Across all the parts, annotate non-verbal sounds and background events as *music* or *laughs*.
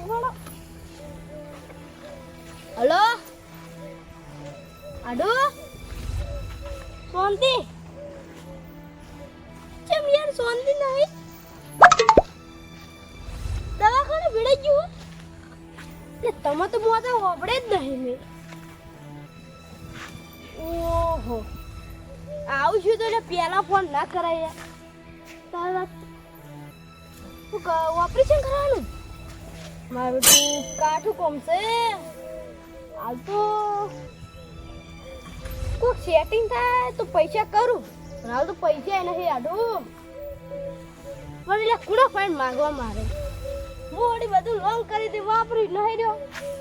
ઉવાળો. Hello આડો શાંતિ કેમ યાર શાંતિ નહીં દવાખાને ભીડાઈ ગયું એટલે તમે તો મોટા હોબળે જ નહીં મેં ઓહો આવું છું તો એટલે ફોન ના કરાય તારા કાઠું કોમશે હાલ તો કોઈક સેટિંગ થાય તો પૈસા કરું. પણ હાલ તો પૈસા નથી આડું. પણ એટલે કુડા ફાઈન માંગવા મારે. હું વળી બધું લોન કરી દે વાપરી નહીં રહ્યો.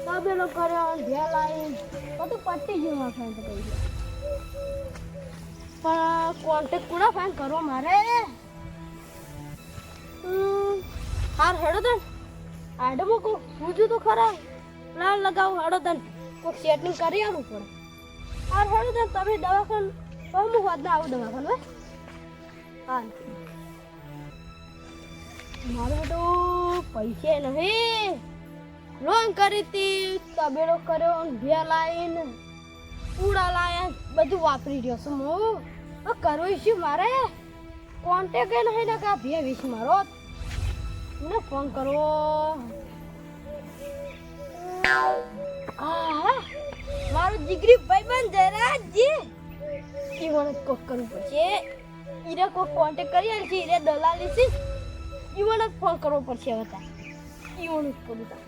તબેલો કર્યો ધ્યાન લાવી બધું પટી ગયું મારા ફાઈન પણ કોન્ટેક કુડા ફાઈન કરવો મારે? હમ, હાર હેડો તન આડમો કો પૂજું તો ખરા. પ્લાન લગાવું હેડો તન કોક સેટિંગ કરી આવું પડે હાર હાડો તન તમે દવાખાન તો હું વાત ના આવું દવાખાન હોય હા. મારું તો પૈસે નહીં. લોન કરી હતી, તબેલો કર્યો ભે લાવીને પૂડા લાયા બધું વાપરી રહ્યો છું હું. કરવું શું મારે. કોન્ટેક નહીં ને કા ભે વીસ મારો. મને ફોન આહા, મારો જીગરી ભાઈબંધ જયરાજજી એ મને કોક કરવું પડશે. ઈરે કોક કોન્ટેક કરી આલી છે ઈરે દલાલી છે. ઈ મને ફોન કરવો પડશે હવે તા ઈ મને કરું તા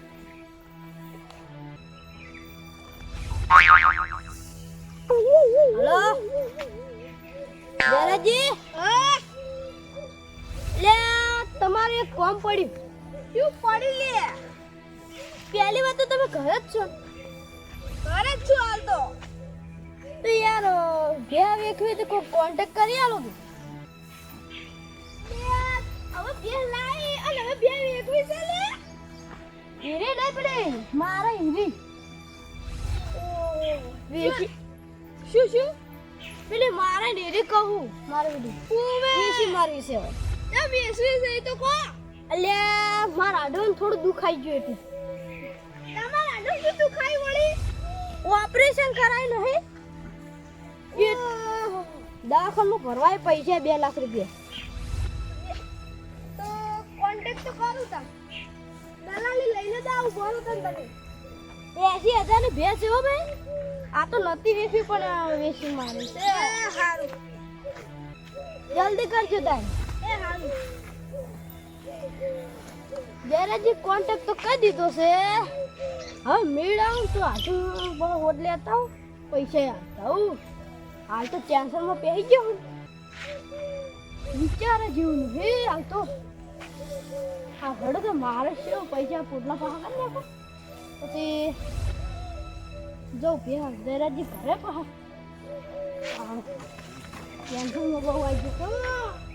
હલો? જયરાજજી લે તમારે એક કામ પડ્યું શું પડ્યું લે? પહેલી વાત તો તમે ઘરે જ છો. ઘરે જ છું હાલ તો. તો યાર ઘેર વેખવી તો કોઈ કોન્ટેક્ટ કરી આલો તું હવે બે લાઈ અને હવે બે વેખવી છે લે હીરે નહીં પડે મારા હીરી વેખી શું? શું પેલી મારા ડેરી કહું મારે બધું વેચી મારવી છે હવે. તે બેસવી છે તો કો. અલ્યા મારા ડોન થોડું દુખાઈ ગયું એટલે તમારા ડોન શું દુખાઈ વળી? ઓપરેશન કરાય નહીં દવાખાનું ભરવાય પૈસા બે લાખ રૂપિયા. તો કોન્ટેક્ટ તો કરું તમ. દલાલી લઈને જ બોલો તમ તને તમે એસી હજાર ને ભેસ એવો ભાઈ? આ તો નથી વેચવી પણ વેચી મારે. છે સારું જલ્દી કરજો તાઈ ગેરેજી કોન્ટેક્ટ તો કરી દીધો છે. હવે મેળાવું તો આજુ બહુ હોટ લેતા હું પૈસા આપતા હું હાલ તો ટેન્શનમાં પહેરી ગયો હું. વિચારે જેવું હે, હાલ તો. આ હડો તો મારે છે. પૈસા પોટલા પાહા કરી નાખો. પછી જો ભેસ દેરાજી ઘરે પાહા ટેન્શનમાં બહુ આવી ગયું.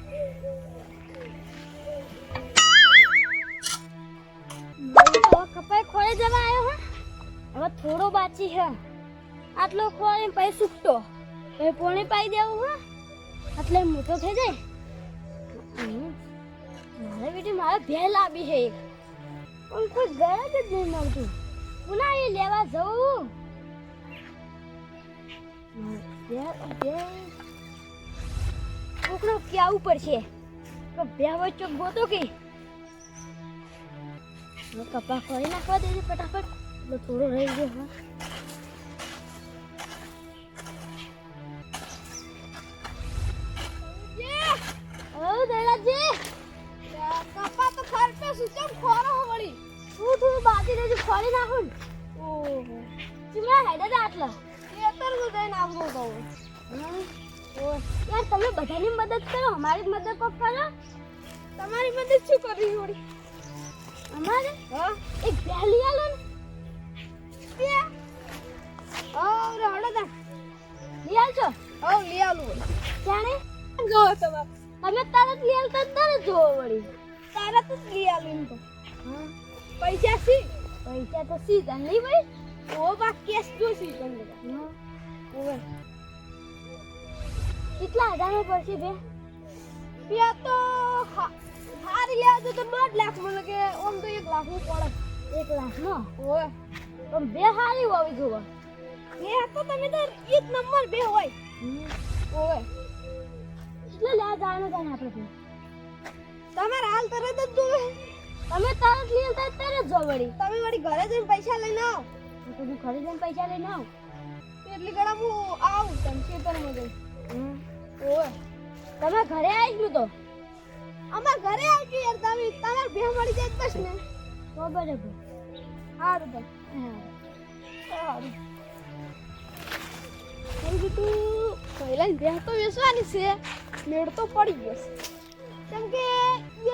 કપાઈ ખોળે જવા આવ્યો હે. હવે થોડો બાકી છે આટલો ખોળે પછી સુકતો. પછી પોણી પાઈ દેવું હા. એટલે મોટો થઈ જાય. મારે બેટી, મારે ભેલ આવી છે એક. પણ કોઈ ગયા જ નહીં મળતું. પુના એ લેવા જવું. કોકનો ક્યાં ઉપર છે? બ્યાવો ચોક ગોતો કે? કપા ખોરી નાખવા દેજે ફટાફટ. થોડો રહી ગયો, હા. યાર તમે બધાની મદદ કરો અમારી મદદ કોક કરો. તમારી મદદ શું કરવી હોડી અમારે? હા. એક પહેલી આલો ને. ઓ રડો દા લઈ આવજો. ઓ લઈ આલું જાણે? જો તમે તમે તરત લઈ આવતા તારે જો વળી. તરત જ લઈ ને તો. હા. પૈસા સી? પૈસા તો સી તને નહીં ભાઈ? ઓ બાકી કેસ જો સી તને હા. ઓવે કેટલા હજાર પડશે બે? બે તો હા આરી લેવા દો તો દોઢ લાખ મને કે ઓમ તો એક લાખનું પડે. એક લાખ નો ઓય પણ બે હારી હોવી જોવે. બે તો તમે તો એક નંબર બે હોય. ઓય. એટલે લે જાણો જાણે આપણે તમારે હાલ તરત જ જોવે. તમે તરત લઈ આવતા તરત જો વળી. તમે વળી ઘરે જઈને પૈસા લઈને આવો. તો હું ઘરે જઈને પૈસા લઈને આવું. એટલી ઘણા હું આવું તમે ખેતરમાં જઈ ઓય, તમે ઘરે આવી તો? અમાર ઘરે આવી ગયું યાર, તમે, તમાર બે મળી જાય બસ ને. તો બરાબર સારું બસ સારું એવું કીધું પહેલા બે તો વેચવાની છે, મેળ તો પડી ગયો છે. કેમ કે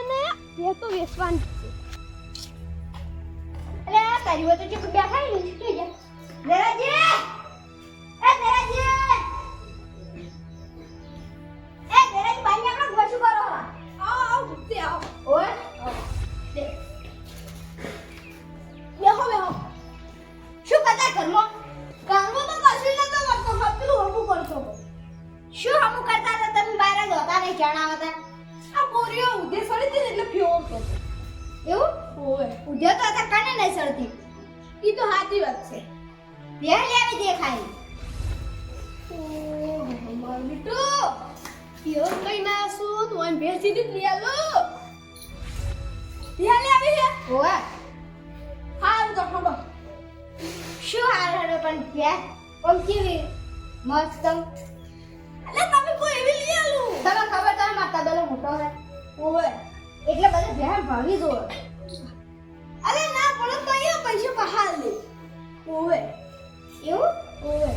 એને બે તો વેચવાની છે. અરે તારી વાત તો બેઠા ને છે દેરાજી એ દેરાજી દેરાજી બાઈ આપણે ગોશું કરો પૈસા ઓવે. એવું? ઓવે.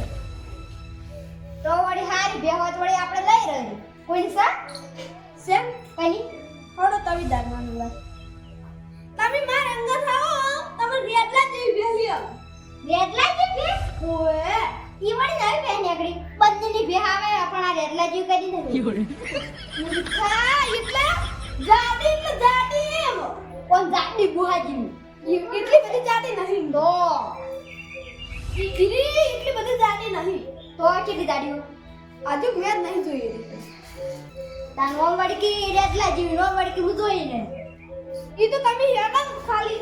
તો વળી હારી બે હોત વળી આપણે લઈ રહી કોઈ સા? સેમ? કની થોડો તવી દાનવાનું લા તમે માર અંગત આવો તમે રેટલા જેવી ભેલી આવો રેટલા જેવી? ઓવે. ઈ વળી નવી બે નીકળી. બંનેની બે આવે પણ આ રેટલા જેવી કરી દીધી મૂર્ખા એટલે જાડી ને જાડી એમ. કોણ જાડી બુહાજી એટલી બધી જાડી નહીં. તો. ઈ એટલી બધી જાડી નહીં. તો કેટલી જાડી આજુ મેં જ નહીં જોઈ તાન ઓમ વડકી રેટલા જેવી નો વડકી હું જોઈ ને. એ તો તમે હેરા ખાલી.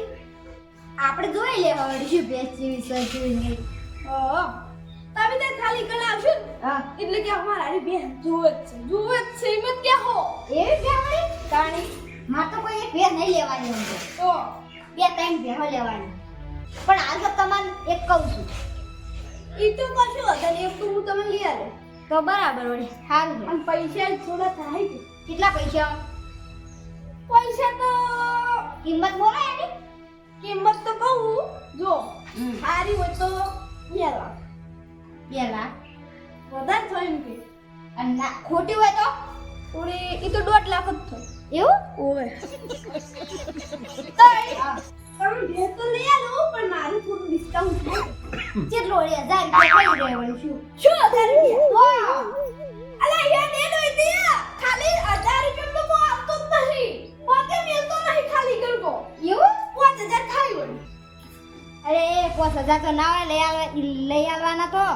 આપણે જોઈ લે હવે શું ભેંસ જેવી સર જેવી નહીં તમે ત્યાં ખાલી કલા આવશો હા. એટલે કે અમારા બેન જુએ જ છે. જુએ જ છે એમ જ કે હો એ વળી તાણી. માર તો કોઈ એક બે નહીં લેવાની તો બે ત્રણ ભેળો લેવાની. પણ તો તમને એક કહું છું. એ તો કશું હતા એક તો હું તમને લઈ આવે તો બરાબર વળી સારું અને પૈસા થોડા થાય છે. કેટલા પૈસા? પૈસા તો કિંમત બોલો એની. કિંમત તો કહું. જો સારી હોય તો બે લાખ બે લાખ. વધારે થાય એમ કે. અને ના ખોટી હોય તો? થોડી એ તો દોઢ લાખ જ થાય. એવું? ઓય. તમે બે તો લઈ આવો પણ મારું થોડું ડિસ્કાઉન્ટ થાય કેટલો રે હજાર રૂપિયા થઈ રહ્યો છું શું? હજાર રૂપિયા? અલા યાર ને દોઈ દે ખાલી હજાર રૂપિયા તો હું આપતો જ નહીં. પોતે મેલતો નહીં ખાલી કરકો એવું? પાંચ હજાર ખાલી હોય. અરે પાંચ હજાર તો ના હોય લઈ આવવા લઈ આવવાના તો.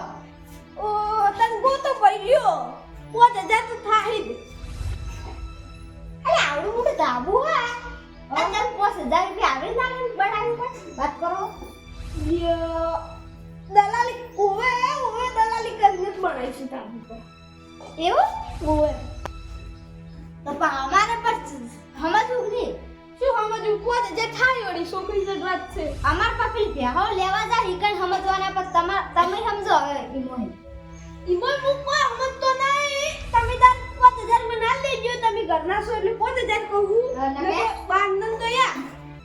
ઓ તને ગોતો પડી ગયો. પાંચ હજાર તો થાય જ. અરે આવડું મોટું ધાબુ હા. અંદર પાંચ હજાર રૂપિયા આવે ના બનાવી પણ વાત કરો. દલાલી ઓવે ઓવે દલાલી કરીને જ બનાવી છે ધાબુ પર. એવું? ઓવે તો અમારે પર સમજવું નહીં શું સમજવું? પાંચ જે થાય વળી છોકરી જ વાત છે. અમાર પાસે ભેહો લેવા જા કઈ સમજવાના પર તમે સમજો હવે ઈમોહી ઈમોય મૂકવા સમજતો નહીં તમે તાર પાંચ હજારમાં ના લેજો તમે ઘરના છો એટલે પાંચ હજાર કહું મેં? બાંધન તો યા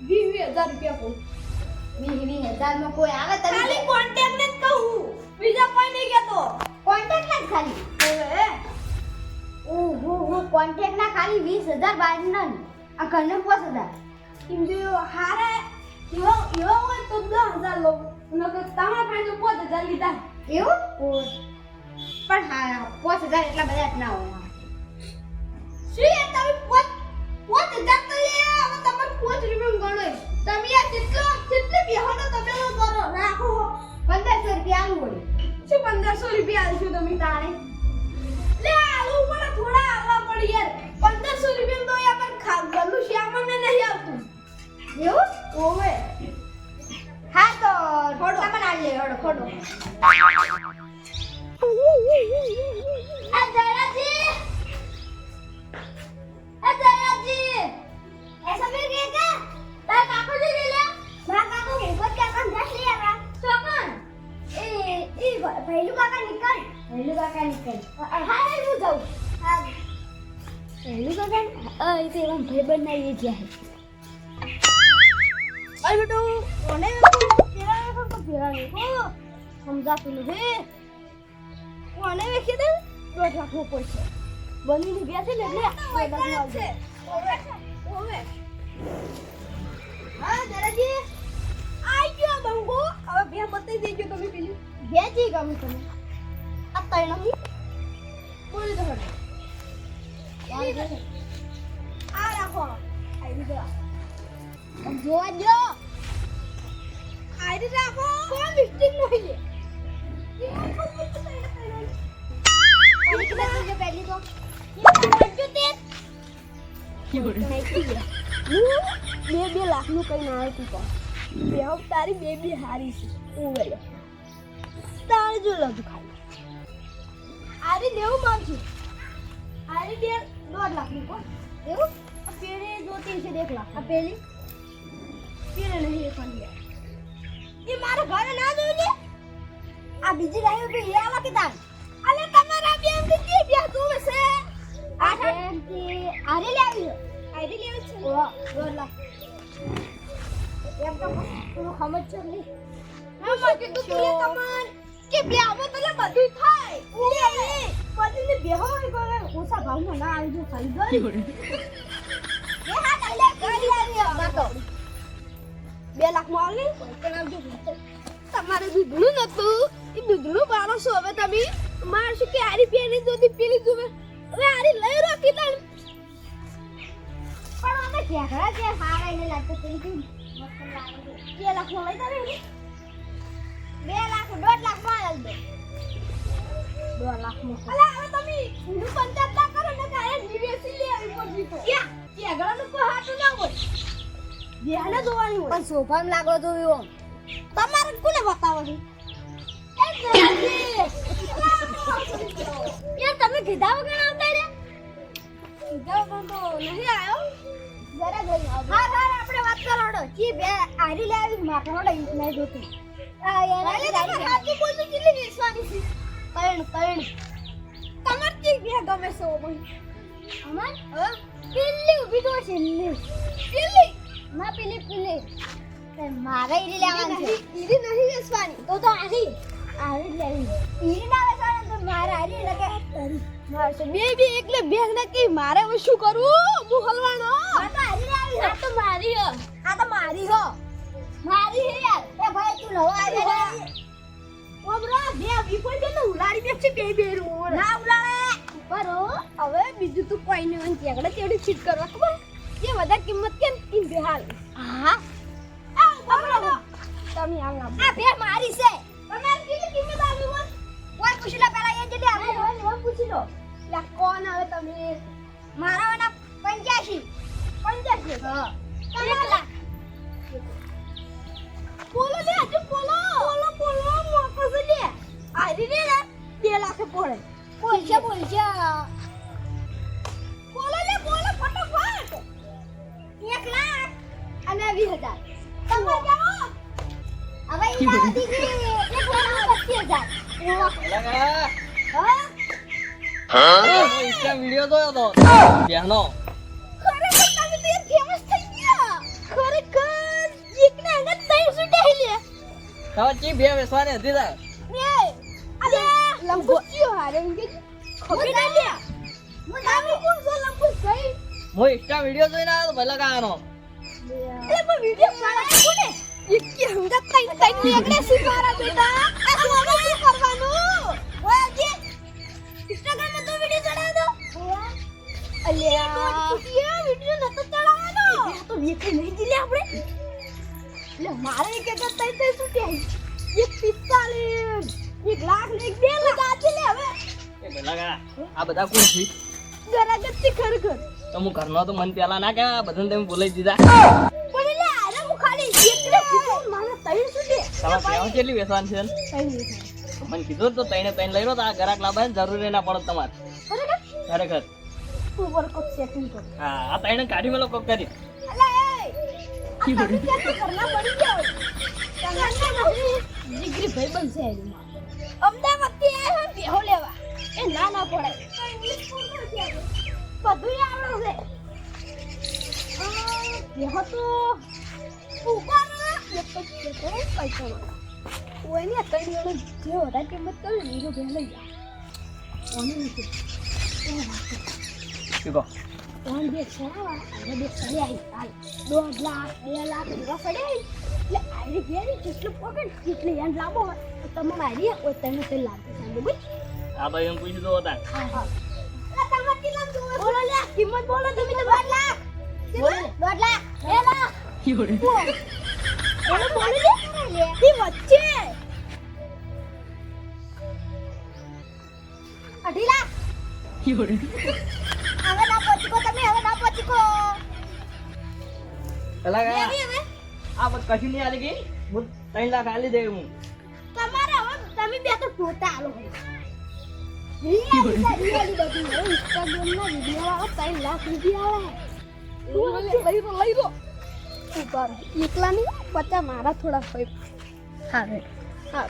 વીસ વીસ હજાર રૂપિયા કહું વીસ વીસ હજારમાં કોઈ આવે તમે ખાલી કોન્ટેક્ટ ને જ કહું બીજા કોઈ નહીં કહેતો. કોન્ટેક્ટ ના જ ખાલી? ઓહો હો કોન્ટેક્ટ ના ખાલી વીસ હજાર બાર ના આ ઘરને પાંચ હજાર. એમ જો હારે એવો એવો હોય તો દસ હજાર લો. નકર તમારા પાસે પાંચ હજાર લીધા. એવું? પણ હા પાંચ હજાર એટલા બધા જ ના હોય. શું યાર તમે પોત પોત હજાર તો લે હવે તમારે પાંચ રૂપિયા ગણો તમે યાર જેટલો જેટલે બેહોનો તમે લો કરો રાખો પંદરસો રૂપિયા આલું શું પંદરસો રૂપિયા આલશો તમે તારે લે આલુ પણ થોડા આવવા પડી યાર. પંદરસો રૂપિયા તો યાર પણ ગલું શ્યામ નહીં આવતું. એવું? ઓવે. હા તો તમને આવી જાય હળો આ જયરાજી તાર કાકો નીકળ. ભૈલું કાકા નીકળ. હા હા જાઉં. હા. પહેલું કાકા એ તો એવા ભાઈ બનાવીએ જ્યાં અરે બેટો કોને? પેલા વેખો તો પેલા વેખો સમજાતું નથી. કોને વેખી દે દોઢ રાખવું પડશે બનીને બેસે ને એટલે ઓવે હા દાદાજી. આઈ ગયો બંગો. હવે બે બતાવી દેજો તમે પેલી. બેજી ગમે તમે આ તૈણ હું. બોલી દો આ રાખો. આઈ ગયો જોવા જો આઈ રાખો. કોઈ મિસ્ટેક નહીં લે પહેલી તો. બે બે લાખનું કઈ ના હતું પણ બે તારી બે બે હારી છે ઉવેલો તારે જો લધું ખાલી આરે દેવું માંગશું આરે બે દોઢ લાખનું કોણ એવું આ પેલી જોતી છે દેખ લાખ આ પેલી પેલે નહીં પણ એ મારા ઘરે ના જોઈ લે આ બીજી લાઈવ પે એ આવા કે તાર અલે તમારા બેનથી કે બે તો છો બે આવો તો લે બધું થાય. લે પછી ને બેહો હોય કોઈ ઓછા ભાવમાં ના આવી જો ખાઈ ગઈ એ હા કાલે કરી આવી માતો બે લાખમાં આવી તમારે દૂધનું નતું એ દૂધનું બારસો હવે તમે. મારશું કે આરી પેલી જોતી પેલી જોવે? હવે આરી લઈ પણ અમે ઝઘડા કે હારા એને લાગતો તેની બે લાખમાં લઈ તારે બે લાખ દોઢ લાખમાં આલ દે દોઢ લાખમાં અલા હવે તમે ઊંધું પંચાયત કરો ને કાલે નિવેસી લે આવી પડી તો ઝઘડા નું કોઈ હાટું ના હોય. બેહને જોવાની હોય. પણ સોફામાં લાગો તો એવો. તમારે કોને બતાવો છો? *laughs* યાર તમે કીધા વગર આવતા તો નહીં આવ્યો જરા જોઈ હા હા આપણે વાત કરોડો બે આરી લાવી ઈ નહીં જોતી આ યાર કેટલી વેચવાની છે ત્રણ ત્રણ તમાર જે બે ગમે છે ઓ ભાઈ હા પેલી ઊભી તો છે પેલી ના પેલી પેલી મારે ઈરી લેવાની છે. ઈરી નહીં વેચવાની તો તો આરી આરી જ લેવી. ઈરી ના મારે આરી લગે તારી મારશે. બે બે એકલે બે ને કે મારે હવે શું કરું? હું હલવાનો. આ તો આરી લેવી આ તો મારી હો. આ તો મારી હો. મારી હે યાર. એ ભાઈ તું નવો આવી રે ઓબરા બે વિપોલ કે તો ઉલાડી દે છે બે બે રૂ ના ઉલાડે. બરો હવે બીજું તું કોઈ નહીં ત્યાં આગળ ચીટ કરવા ખબર? જે વધારે કિંમત કેમ ઈ બે હાલ હા. આ તમે આ બે મારી છે. તમારે કેટલી કિંમત આવી હોય? કોઈ પૂછી લે પેલા એ જલ્દી આ આવે હવે હવે પૂછી લો. એટલે કોણ આવે તમે? મારા વાના પંચ્યાસી. પંચાસી હા. એક લાખ. બોલો લે હજુ બોલો. બોલો બોલો મોકો લે. આરી રે ને બે લાખ પડે બોલશે બોલશે. બોલો લે બોલો ફટાફટ. એક લાખ અને વીસ હજાર. તમે જાઓ. હવે ઈ ના એક લાખ પચીસ હજાર. હા? ઇન્સ્ટા વિડિયો જોયો તો તો સુટે લે. તમે ચી બે વેસવાની હતી તાર ને લંબુ કયો હારે કે ખબર ના લે હું નામ કોણ છે લંબુ સહી હું ઇન્સ્ટા વિડિયો જોઈને આવ્યો ભલે કાનો અરે પણ વિડિયો પાડા કોને? એક હંગત ત્રણ ત્રણ એકને શીખવાડા બેટા અલ્યા. વિડિયો નતો તો વેકે નહીં જીલે આપણે. લે મારે એક એક તઈ તઈ શું કે એક પિસ્તાલીસ એક લાખ ને એક બે લાખ. આજે લે હવે. એ ભલે કા આ બધા કોણ છે? જરા ગતિ ખરેખર તો હું ઘરનો તો મન પેલા ના કહેવાય બધાને તમે બોલાવી દીધા. પણ એટલે આને હું ખાલી એકલે કીધું મને તઈ શું દે તમારે કહેવા કેટલી વેસવાન છે. મને કીધું તો તઈને તઈને લઈ લો તો આ ઘરાક લાવવાની જરૂરી ના પડે તમારે. ખરેખર? ખરેખર. ઉપર કોક સેટિંગ કર. હા આ તઈને કાઢી મેલો કોક કરી અલા એ! તમે ક્યાંથી ઘરના પડી ગયો નથી. જીગરી ભાઈબંધ છે એની માં. અમદાવાદથી આયા હે બેહો લેવા. એ ના ના પડે બધુંય આવડે છે. બેહો તો ઉપર એક તો પૈસા વાળા. કોઈને ત્રણ જણો જે વધારે કિંમત કરે ને એનો બે લઈ જા. કોને નથી. શું ત્રણ બે સડાવા અને બે સડ્યા ઈ હાલ. દોઢ લાખ બે લાખ એવા સડ્યા ઈ. એટલે આરી ઘેરી જેટલું પકડ જેટલી યાદ લાંબો હોય. તમે મારી હોય તમે તે લાગે સાંજે બુજ આ ભાઈ એમ પૂછી દો હતા. હા હા. તમે કેટલા જોવો બોલો લે કિંમત બોલો તમે તો. દોઢ લાખ. દોઢ લાખ. બે લાખ બોલો. બોલો લે તી વચ્ચે. અઢી લાખ. તમે હવે ના પહોંચી કો પેલા કાકા, આ બસ કશું નહીં આલી ગઈ? હું ત્રણ લાખ આલી દે હું. તમારે હવે તમે બે તો ફોટા આલો એકલા નહીં પચાસ મારા થોડા હા. હા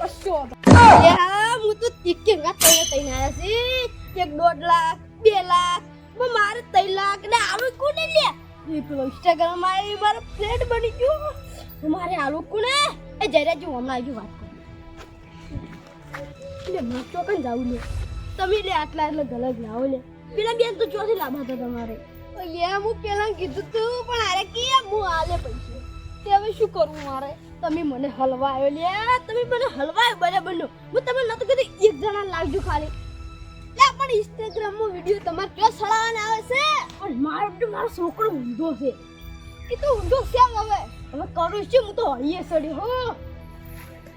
કશો હું તો ટિકિટ તઈને તઈને છે. એક દોઢ લાખ બે લાખ મારે તૈલાક ને આલુ કોને લે? એ પેલો ઇન્સ્ટાગ્રામમાં મારો ફ્રેન્ડ બની ગયો. મારે આલુ કોને? એ જરા જો હમણાં આવી વાત કરું એટલે તો કઈ જાવું લે. તમે લે આટલા એટલે ગલત લાવો લે. પેલા બેન તો ચોથી લાભા હતા તમારે. લે, હું પેલા કીધું તું, પણ અરે કે હું આલે પૈસે? તે હવે શું કરવું મારે? તમે મને હલવાયો લે, તમે મને હલવાયો બરાબર નો. હું તમને નતું કીધું, એક જણા લાવજો ખાલી. પણ ઇન્સ્ટાગ્રામમાં વિડિયો તમારે ક્યાં સળાવાના આવે છે? પણ મારો તો મારો છોકરો ઊંધો છે. એ તો ઊંધો આમ હવે. હવે કરું છું હું તો હળીએ સડી હો.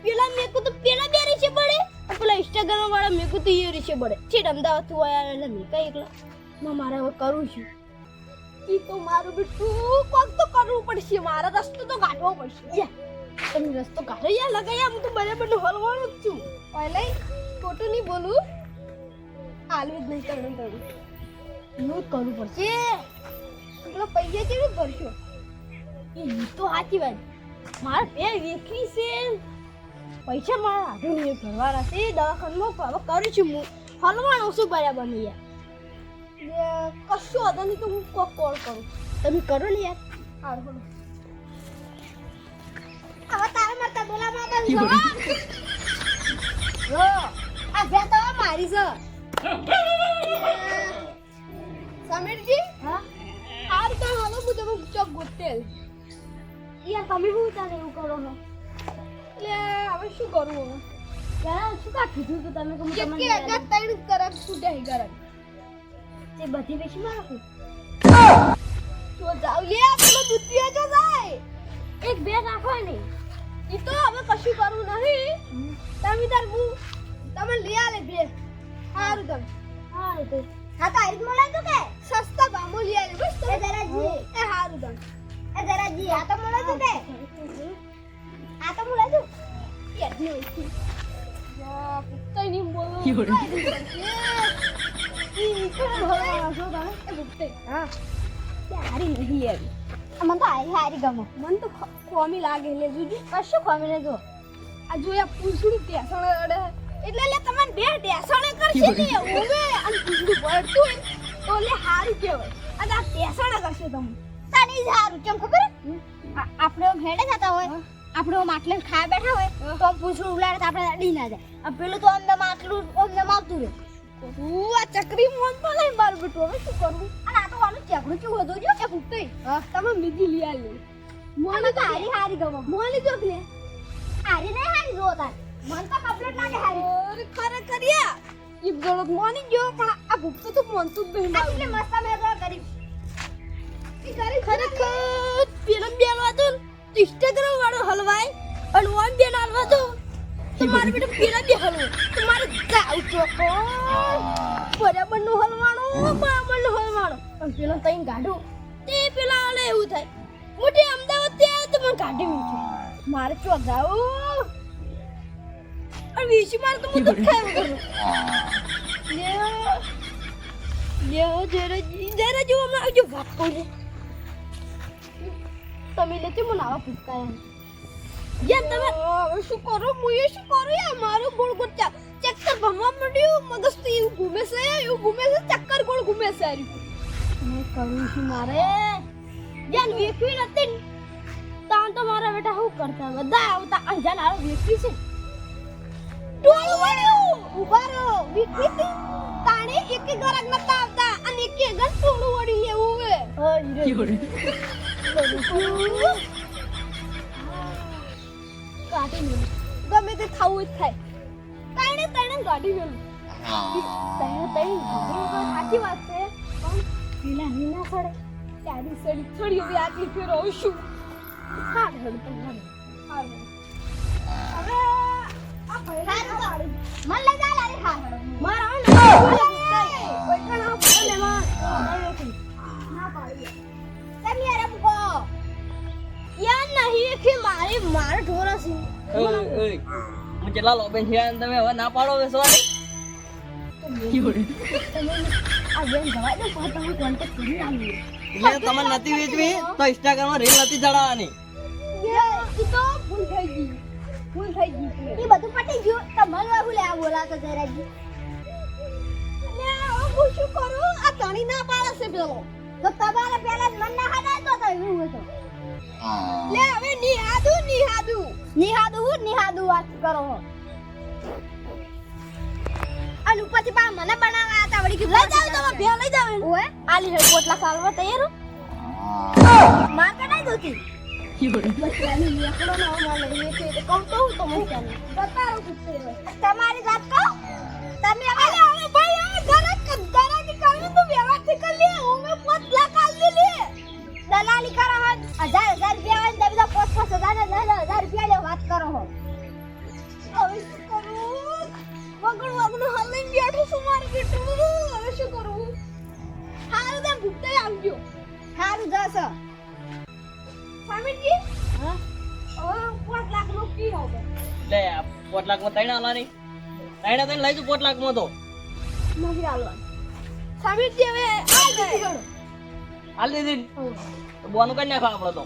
પેલા મેં તો પેલા બે રીશે પડે. પેલા ઇન્સ્ટાગ્રામ વાળા મેકુ તો એ રીશે પડે. છે અમદાવાદથી આયા એટલે મેં કઈ એકલા. મારે હવે કરું છું. ઈ તો મારું બેટું કોક તો કરવું પડશે. મારા રસ્તો તો કાઢવો પડશે. તમે રસ્તો કાઢો યા લગાયા હું તો બરાબર હલવાનું જ છું. પહેલે ખોટું નહીં બોલું. આલવી જ નહીં તણું તણું નું જ કરવું પડશે. પેલો પૈસા કેવી કરશો એ તો સાચી વાત. મારે બે વેખી છે. પૈસા મારા હાથે નહીં ભરવાના છે. દવાખાનામાં હવે કરું છું. હું હલવાનું શું બરાબર નહીં યાર. કશું હતો નહીં તો હું કોક કોલ કરું. તમે કરો ને યાર. હારું બોલો હવે તારે મારતા બોલા? માતા આ તો મારી છે. સમીરજી? હા? હાર તો હાલો હું તમે ચોક ગોટેલ યાર તમે શું તારે એવું કરો છો? એટલે હવે શું કરું હવે? યાર શું કા કીધું તું? તમે કે તમને કે કે તૈણ કરક છૂટે હી કરક તે બધી વેચી મારો તો જાવ લે પેલો દુધિયા જો જાય. એક બે રાખો ને ઈ તો હવે કશું કરવું નહીં. તમે તાર હું તમે લઈ આલે બે. સારું તમે. હા તો. હા તો આઈજ મળે તો કે? સસ્તા ભાવમાં લઈ બસ તમે. જરા જી એ સારું તમે. એ જરા જી આ તો મળે તો કે? આ તો મળે તો. કેટલી ઓછી યા કઈ નહીં બોલો. ઈ કોણ એ બુકતે હા. નહીં મને તો હારી હારી ગમો. મને તો ખ- ખોમી લાગે લે જોજો. કશું ખોમી ને જો. આ જોયા પૂછડી ત્યાં સણ અડે. એટલે લે તમને બે ટેસણ કરશે ને ઓવે અને બીજું પડતું તો લે હારું કહેવાય. અને આ ટેસણ કરશે તમે તાની જ હારું. કેમ ખબર? આપણે હેડે થતા હોય આપણે માટલે ખાવા બેઠા હોય તો પૂછડું ઉલાડે તો આપણે અડી ના જાય. આ પેલું તો અમને માટલું અમને માવતું રહે. આ ચકરી મોન તો લઈ માર બેટો. હવે શું કરવું? અને આ તો આનું ચકડું ચું હતું જો? એ ફૂટઈ તમે મીધી લઈ આલી મોન તો હારી હારી ગમો. મોની જો લે. હારી નહીં હારી જો તાર મન તો કમ્પ્લીટ લાગે હારી. ખરેખર યા ઈ ગળો મોની ગયો પણ આ ગુપ્ત તો મોન તું બે એટલે મસ્ત મેં તો કરી. ઈ કરી ખરેખર પેલો બેલવા તો ઇન્સ્ટાગ્રામ વાળો હલવાય અને ઓન બેન હલવા તો તમારે બેટા પેલા બે હલવું. તમારે ગાવ ચોકો બરાબરનું હલવાણું બરાબરનું હલવાણું અને પેલો તઈ ગાડું તે પેલા આલે એવું થાય. મોટી અમદાવાદ ત્યાં તો મને કાઢી મૂક્યું મારે ચો જાવું અને વીસી મારે તો દુઃખ ખાય કરું લ્યો જરા જરા જો હમણાં આવજો વાત છું. તમે લેતી મને આવા પૂછતા યાર તમે હવે શું કરો? હું એ શું કરું યાર? મારું ગોળ ગોળ ચક્કર ભમવા માંડ્યું મગજ તો એવું ઘૂમે છે એવું ઘૂમે છે ચક્કર ગોળ ઘૂમે છે આરી મેં કરું છું મારે. જાન વેખવી નથી તાન તો મારા બેટા શું કરતા? બધા આવતા અંજાન હારો વેખવી છે. ટોળ વળ્યું ઊભા રહો વેખવી તાણે એક ઘર નતા આવતા અને એક એક જ ટોળું વળી એવું હે કાઢી ગમે તે ખાવું જ થાય. તાણે તાણે ગાડી મેલું તાણે તાણે સાચી વાત છે. પણ અહીં ના સડે સડી સડી હવે આટલી ફેર આવશું હાડ. હાડ હાડ. હવે મારા ઢોરા છે. હું કેટલા લોબેન છે તમે હવે ના પાડો બેસવાની દો પણ તમે નથી વેચવી તો ઇન્સ્ટાગ્રામમાં રીલ નથી ચડાવવાની ભૂલ થઈ છે. એ બધું પટી ગયું તમારું બાબુ લે આ બોલાતો લે, હું શું કરું આ તણી ના પાડે છે પેલો તો તમારે પેલા જ મન ના હડાય તો તો એવું હતો લે હવે નિહાદુ નિહાદુ નિહાદુ હું નિહાદુ વાત કરો. અને ઉપરથી પા મને બનાવવા હતા વળી કે લઈ જાવ તમે ભે લઈ જાવ. ઓએ આલી હે પોટલા ખાવા તૈયાર હો? માર દોતી મૂક્યા નહીં. બતાવું છું તે હવે. તમારી વાત કહો. તમે અરે હવે ભાઈ, હવે ગરક ગરક કરવી તો વ્યવહારથી કરી લે. દલાલી કરો હો હજાર હજાર રૂપિયા હોય ને, તો પોસ પોસ હજાર ને વાત કરો હો. શું કરું? મારું બેટું. હવે શું કરું? હારું તે ભૂખતે આવજો. હારું જશો. સ્વામીજી? હા? હવે પાંચ લાખ નો કી હવે આલવાની. લઈ જુ તો. નથી સ્વામીજી હવે આ ગઈ હાલ દીધી બોનું કરી નાખો આપણે તો.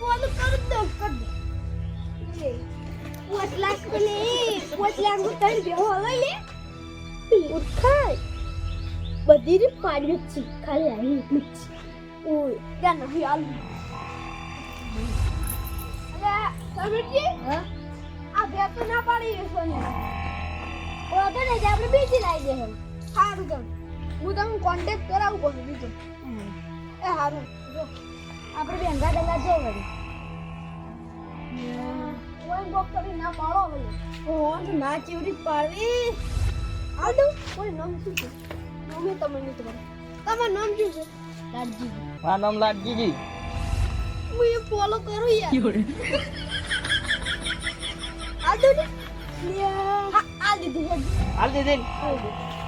બોલું કર દો કર દો. પાંચ લાખ તો પાંચ લાખનું ત્રણ બેહો હવે લે. ઉઠાય બધી રીત છે ખાલી આવી એટલી જ ઓય ત્યાં નથી હાલવું અલે આ બે તો ના પાડી રહેશો ને. ઓ ને આપણે બીજી લાવી દે સારું ચાલ. હું તમને કોન્ટેક્ટ કરાવું કહું બીજો. એ સારું જો. આપણે બે ડંગા જો વળી. કોઈ બોક કરી ના પાડો હવે ઓ ના ચીવડી પાડવી. આડો કોઈ નામ શું છે? નામે તમને ખબર તમારું. નામ શું છે? લાડજી મારું નામ લાડજીજી. હું એ ફોલો કરું યાર. ને. હા આ દીધી હે હાલ દીધી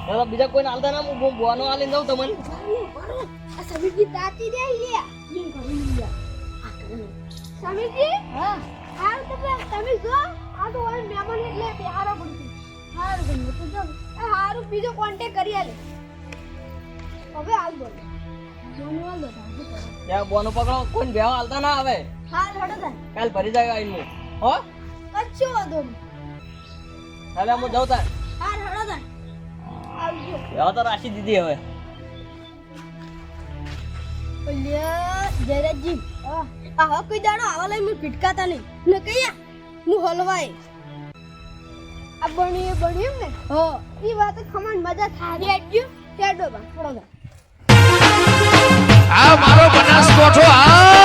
દાદા બીજા કોઈને હાલતા ના હું બોનો હાલીને જાઉં તમને. આ સમીરજી દાતી દે લે. એમ કરી લે. આ કરે. સમીરજી? હા. હાલ તમે તમે જો. આ તો ઓય મહેમાન એટલે બેહારો પડતી હારું ગમે તો જો. એ હારું બીજો કોન્ટેક્ટ કરી આલે. હવે હાલ બોલ. ત્યાં બોનો પકડો કોઈ બેવા હાલતા ના આવે. હાલ હડો તાર કાલ ભરી જાય આઈને હો. કચ્છો વાંધો નહીં. હું જાઉં તાર. હાલ હડો તાર આવજો. બેવા તો રાશી દીધી હવે. ઓલ્યા જયરાજજી. આ હો કોઈ દાડો આવા લઈ મને પિટકાતા નહીં. ને કયા હું હલવાય આ બની એ ને? હો. ઈ વાત ખમણ મજા થારી આડજો તેડો બા થોડો આ મારો બનાસકોઠો આ